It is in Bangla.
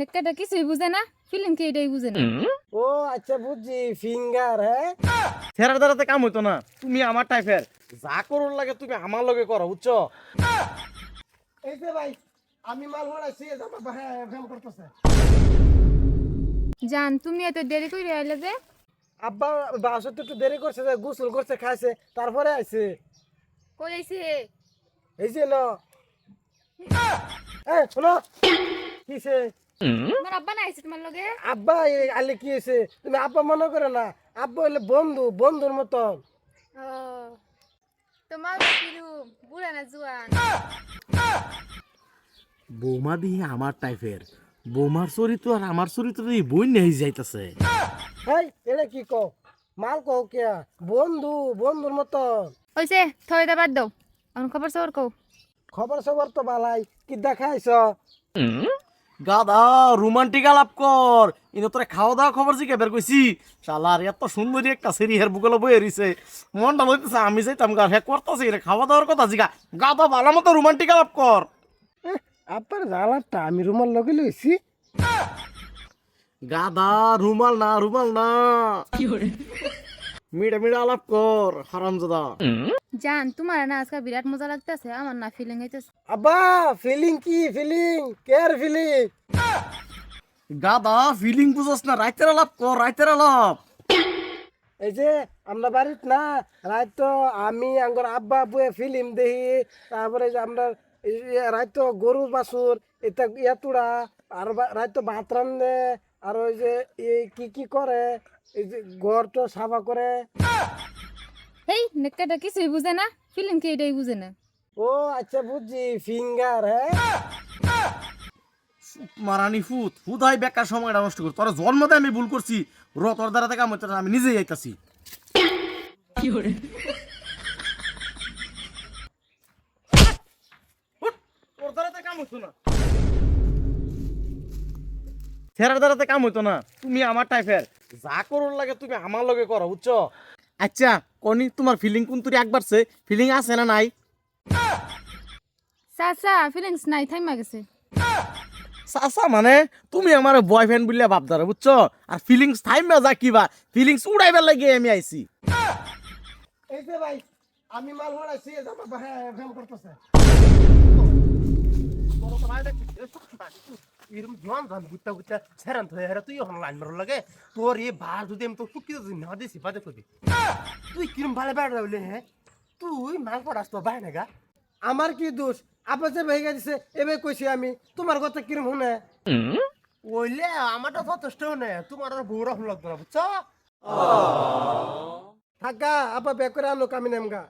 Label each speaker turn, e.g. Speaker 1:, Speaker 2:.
Speaker 1: নেকাটা কিছুই বুঝে না ফিল্ম কি এটাই বুঝে না।
Speaker 2: ও আচ্ছা বুঝছি ফিঙ্গার হ্যাঁ?
Speaker 3: ছেড়ার দ্বারাতে কাম হইতো না তুমি আমার টাইপের যা করুন লাগে তুমি আমার লগে করো বুঝছ?
Speaker 2: এই যে ভাই আমি মাল হড়াইছি আমার ভাই ফেম করতেছে।
Speaker 1: জান তুমি এত দেরি করে আইলে যে?
Speaker 2: আব্বা বাসত একটু দেরি করছে যে গোসল করছে খাইছে তারপরে আইছে।
Speaker 1: কই আইছে?
Speaker 2: এই যে ন এ শোনো। কিসে?
Speaker 1: তোমার আব্বা না আইছে তোমার লগে?
Speaker 2: আব্বা আলে কি হয়েছে তুমি আব্বা মনে করে না আব্বা হইলে বন্ধু বন্ধুর মতন।
Speaker 1: তোমার কিরম বুড়া না জুয়ান।
Speaker 3: বৌমা দিয়ে আমার টাইপের। বৌমার চরিত্র আর আমার চরিত্র দিয়ে বই নেই যাইতাছে।
Speaker 2: হেই এটা কি কও? মাল কও কে? বন্ধু বন্ধুর মতন।
Speaker 1: হইছে থই দা বাদ দাও। অন খবর সবর কও?
Speaker 2: খবর সবর তো বালাই কি দেখাইছ?
Speaker 3: গাদা রোমান্টিক আলাপ কর। ইনো তোরে খাওয়া দাওয়া খবর জিকে বের কইছি। শালার এত সুন্দরী একটা সেরি হের বুকলে বয়ে রইছে। মনটা লইতেছে আমি যাইতাম গা হে করতেছি রে খাওয়া দাওয়ার কথা জিগা। গাদা ভালো মতো রোমান্টিক আলাপ কর।
Speaker 2: আব্বার জালারটা আমি রুমাল লগে লইছি।
Speaker 3: গাদা রুমাল না রুমাল না। মিডা মিডা আলাপ কর হারামজাদা।
Speaker 1: জান তোমার না আজকে বিরাট মজা লাগতেছে আমার না ফিলিং হইতেছে।
Speaker 2: আব্বা ফিলিং কি? ফিলিং কেয়ার ফিলিং
Speaker 3: গাদা ফিলিং বুঝস না রাইতের আলাপ কর রাইতের আলাপ।
Speaker 2: এই যে আমরা বাড়িত না রাত তো আমি আঙ্গর আব্বা আব্বুয়ে ফিল্ম দেখি তারপরে যে আমরা রাত তো গরু বাছুর এটা ইয়াতুড়া আর বা- রাত তো ভাত রান্ধে আর ওই যে এই কি কি করে? এই যে ঘর তো সাফা করে।
Speaker 1: হেই নেকাটা কিছুই বুঝে না। ফিল্ম কি এটাই বুঝে না।
Speaker 2: ও আচ্ছা বুঝছি ফিঙ্গার হ্যাঁ?
Speaker 3: মারানি ফুত ফুত হয় বেকার সময়টা নষ্ট কর। তোর জন্মতে আমি ভুল করছি। র তোর দ্বারা থেকে আমি তোর- আমি নিজেই আইতাছি। তোর দ্বারাতে কাম হইতো না। ছেড়ার দ্বারাতে কাম হইতো না। তুমি আমার টাইপের যা করুন লাগে তুমি আমার লগে করো বুঝছ? আচ্ছা কনি তোমার ফিলিং কোন তুই একবার সে? ফিলিং আছে না নাই?
Speaker 1: চাচা ফিলিংস নাই থাইমা গেছে।
Speaker 3: চাচা মানে তুমি আমার বয়ফ্রেন্ড বললে ভাবদারে বুঝছ? আর ফিলিংস থাইমা যা কিবা ফিলিংস উড়াইবার লাগে আমি আইছি।
Speaker 2: এই যে ভাই আমি মাল হড়াইছি আমার ভাই ফেম করতেছে।
Speaker 4: এরকম জোয়ান জোয়ান গুত্তা গুত্তা ছেড়ান তো হেরা তুই এখন লাইন মারো লাগে তোর এ বার যদি আমি তোর তো না দিছি বাদে কবি তুই কিরম ভালো বেড়া বলে হ্যাঁ তুই মাল পড়াস বাই না গা
Speaker 2: আমার কি দোষ আপা যে ভেঙে দিছে এবার কইছি আমি তোমার কথা কিরম শুনে
Speaker 4: ওইলে আমারটা যথেষ্ট নে তোমার আর বউরা হল লাগতো না বুঝছ
Speaker 2: থাকা আপা বেক করে আনো কামি নেমগা